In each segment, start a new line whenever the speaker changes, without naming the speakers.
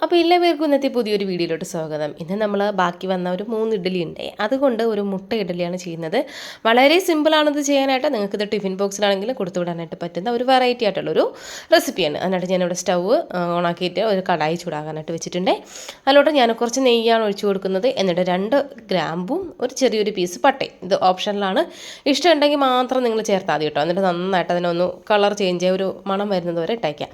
അപ്പോൾ എല്ലാവർക്കും ഇന്നത്തെ പുതിയൊരു വീഡിയോയിലോട്ട് സ്വാഗതം. ഇന്ന് നമ്മൾ ബാക്കി വന്ന ഒരു മൂന്ന് ഇഡ്ഡലി ഉണ്ട്. അതുകൊണ്ട് ഒരു മുട്ട ഇഡ്ഡലിയാണ് ചെയ്യുന്നത്. വളരെ സിമ്പിളാണിത് ചെയ്യാനായിട്ട് നിങ്ങൾക്ക് ഇത് ടിഫിൻ ബോക്സിലാണെങ്കിലും കൊടുത്തു വിടാനായിട്ട് പറ്റുന്ന ഒരു വെറൈറ്റി ആയിട്ടുള്ളൊരു റെസിപ്പിയാണ് അതിനായിട്ട് ഞാനിവിടെ സ്റ്റവ് ഓണാക്കിയിട്ട് ഒരു കടായി ചൂടാകാനായിട്ട് വെച്ചിട്ടുണ്ട്. അതിലോട്ട് ഞാൻ കുറച്ച് നെയ്യാണ് ഒഴിച്ചു കൊടുക്കുന്നത്. എന്നിട്ട് രണ്ട് ഗ്രാമ്പും ഒരു ചെറിയൊരു പീസ് പട്ടയും. ഇത് ഓപ്ഷനിലാണ്. ഇഷ്ടമുണ്ടെങ്കിൽ മാത്രം നിങ്ങൾ ചേർത്താൽ മതി കേട്ടോ. എന്നിട്ട് നന്നായിട്ട് അതിനൊന്ന് കളർ ചേഞ്ച് ഒരു മണം വരുന്നത് വരെ ഇട്ടേക്കാം.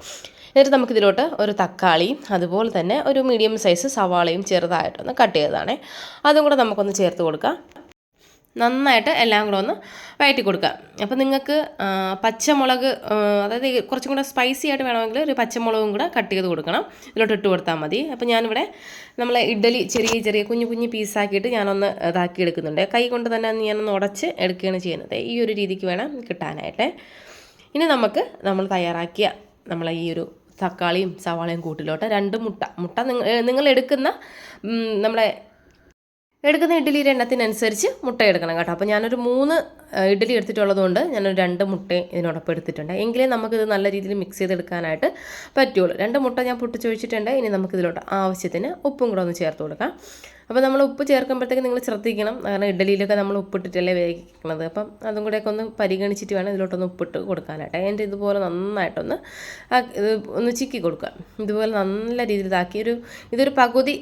എന്നിട്ട് നമുക്കിതിലോട്ട് ഒരു തക്കാളിയും അതുപോലെ തന്നെ ഒരു മീഡിയം സൈസ് സവാളയും ചെറുതായിട്ടൊന്ന് കട്ട് ചെയ്തതാണ്. അതും കൂടെ നമുക്കൊന്ന് ചേർത്ത് കൊടുക്കാം. നന്നായിട്ട് എല്ലാം കൂടെ ഒന്ന് വയറ്റി കൊടുക്കുക അപ്പോൾ നിങ്ങൾക്ക് പച്ചമുളക് അതായത് കുറച്ചും കൂടെ സ്പൈസി ആയിട്ട് വേണമെങ്കിൽ ഒരു പച്ചമുളകും കൂടെ കട്ട് ചെയ്ത് കൊടുക്കണം. ഇതിലോട്ട് ഇട്ട് കൊടുത്താൽ മതി. അപ്പോൾ ഞാനിവിടെ നമ്മളെ ഇഡ്ഡലി ചെറിയ ചെറിയ കുഞ്ഞു കുഞ്ഞു പീസാക്കിയിട്ട് ഞാനൊന്ന് ഇതാക്കി എടുക്കുന്നുണ്ട്. കൈ കൊണ്ട് തന്നെ ഞാനൊന്ന് ഉടച്ച് എടുക്കുകയാണ് ചെയ്യുന്നത്. ഈ ഒരു രീതിക്ക് വേണം കിട്ടാനായിട്ട്. ഇനി നമുക്ക് നമ്മൾ തയ്യാറാക്കിയ നമ്മളെ ഈ ഒരു തക്കാളിയും സവാളയും കൂട്ടിലോട്ട് രണ്ട് മുട്ട. മുട്ട നിങ്ങൾ എടുക്കുന്ന നമ്മുടെ എടുക്കുന്ന ഇഡ്ഡലിയുടെ എണ്ണത്തിനനുസരിച്ച് മുട്ട എടുക്കണം കേട്ടോ. അപ്പോൾ ഞാനൊരു മൂന്ന് ഇഡ്ഡലി എടുത്തിട്ടുള്ളതുകൊണ്ട് ഞാനൊരു രണ്ട് മുട്ട ഇതിനോടൊപ്പം എടുത്തിട്ടുണ്ട്. എങ്കിലേ നമുക്കിത് നല്ല രീതിയിൽ മിക്സ് ചെയ്തെടുക്കാനായിട്ട് പറ്റുള്ളൂ. രണ്ട് മുട്ട ഞാൻ പൊട്ടിച്ചൊഴിച്ചിട്ടുണ്ട്. ഇനി നമുക്കിതിലോട്ട് ആവശ്യത്തിന് ഉപ്പും കൂടെ ഒന്ന് ചേർത്ത് കൊടുക്കാം. അപ്പോൾ നമ്മൾ ഉപ്പ് ചേർക്കുമ്പോഴത്തേക്ക് നിങ്ങൾ ശ്രദ്ധിക്കണം. കാരണം ഇഡലിയിലൊക്കെ നമ്മൾ ഉപ്പിട്ടിട്ടല്ലേ വേവിക്കുന്നത്. അപ്പം അതും കൂടെയൊക്കെ ഒന്ന് പരിഗണിച്ചിട്ട് വേണം ഇതിലോട്ടൊന്ന് ഉപ്പിട്ട് കൊടുക്കാനായിട്ട്. അതിന്റെ ഇതുപോലെ നന്നായിട്ടൊന്ന് ഇത് ഒന്ന് ചിക്കി കൊടുക്കുക. ഇതുപോലെ നല്ല രീതിയിൽ ഇതാക്കി ഒരു ഇതൊരു പകുതി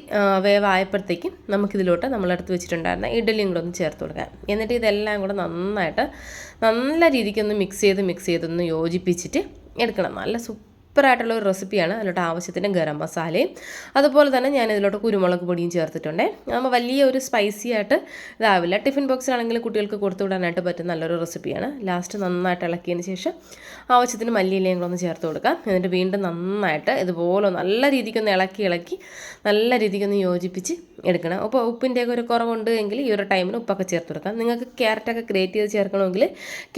വേവായപ്പോഴത്തേക്കും നമുക്കിതിലോട്ട് നമ്മളെടുത്ത് വെച്ചിട്ടുണ്ടായിരുന്ന ഇഡലിയും കൂടെ ഒന്ന് ചേർത്ത് കൊടുക്കാം എന്നിട്ട് ഇതെല്ലാം കൂടെ നന്നായിട്ട് നല്ല രീതിക്കൊന്ന് മിക്സ് ചെയ്ത് മിക്സ് ചെയ്തൊന്ന് യോജിപ്പിച്ചിട്ട് എടുക്കണം. നല്ല സൂപ്പറായിട്ടുള്ള ഒരു റെസിപ്പിയാണ് അതിലോട്ട് ആവശ്യത്തിന് ഗരം മസാലയും. അതുപോലെ തന്നെ ഞാൻ ഇതിലോട്ട് കുരുമുളക് പൊടിയും ചേർത്തിട്ടുണ്ട്. നമ്മൾ വലിയ ഒരു സ്പൈസി ആയിട്ട് ഇതാവില്ല. ടിഫിൻ ബോക്സിലാണെങ്കിൽ കുട്ടികൾക്ക് കൊടുത്തു വിടാനായിട്ട് പറ്റുന്ന നല്ലൊരു റെസിപ്പിയാണ്. ലാസ്റ്റ് നന്നായിട്ട് ഇളക്കിയതിന് ശേഷം ആവശ്യത്തിന് മല്ലിയിലയും കൂടെ ചേർത്ത് കൊടുക്കാം. എന്നിട്ട് വീണ്ടും നന്നായിട്ട് ഇതുപോലെ നല്ല രീതിക്കൊന്ന് ഇളക്കി ഇളക്കി നല്ല രീതിക്കൊന്ന് യോജിപ്പിച്ച് എടുക്കണം. അപ്പോൾ ഉപ്പിന്റെയൊക്കെ ഒരു കുറവുണ്ട് എങ്കിൽ ഈ ഒരു ടൈമിന് ഉപ്പൊക്കെ ചേർത്ത് കൊടുക്കാം. നിങ്ങൾക്ക് ക്യാരറ്റൊക്കെ ഗ്രേറ്റ് ചെയ്ത് ചേർക്കണമെങ്കിൽ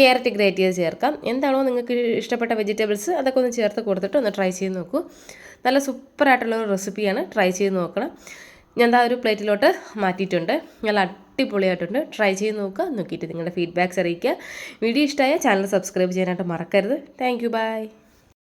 ക്യാരറ്റ് ഗ്രേറ്റ് ചെയ്ത് ചേർക്കാം. എന്താണോ നിങ്ങൾക്ക് ഇഷ്ടപ്പെട്ട വെജിറ്റബിൾസ് അതൊക്കെ ഒന്ന് ചേർത്ത് കൊടുത്തിട്ട് ഒന്ന് ട്രൈ ചെയ്ത് നോക്കൂ. നല്ല സൂപ്പറായിട്ടുള്ള ഒരു റെസിപ്പിയാണ് ട്രൈ ചെയ്ത് നോക്കണം. ഞാൻ എന്താ ഒരു പ്ലേറ്റിലോട്ട് മാറ്റിയിട്ടുണ്ട്. നല്ല അടിപൊളിയായിട്ടുണ്ട്. ട്രൈ ചെയ്ത് നോക്കുക. നോക്കിയിട്ട് നിങ്ങളുടെ ഫീഡ്ബാക്ക്സ് അറിയിക്കുക. വീഡിയോ ഇഷ്ടമായ ചാനൽ സബ്സ്ക്രൈബ് ചെയ്യാനായിട്ട് മറക്കരുത്. Thank you by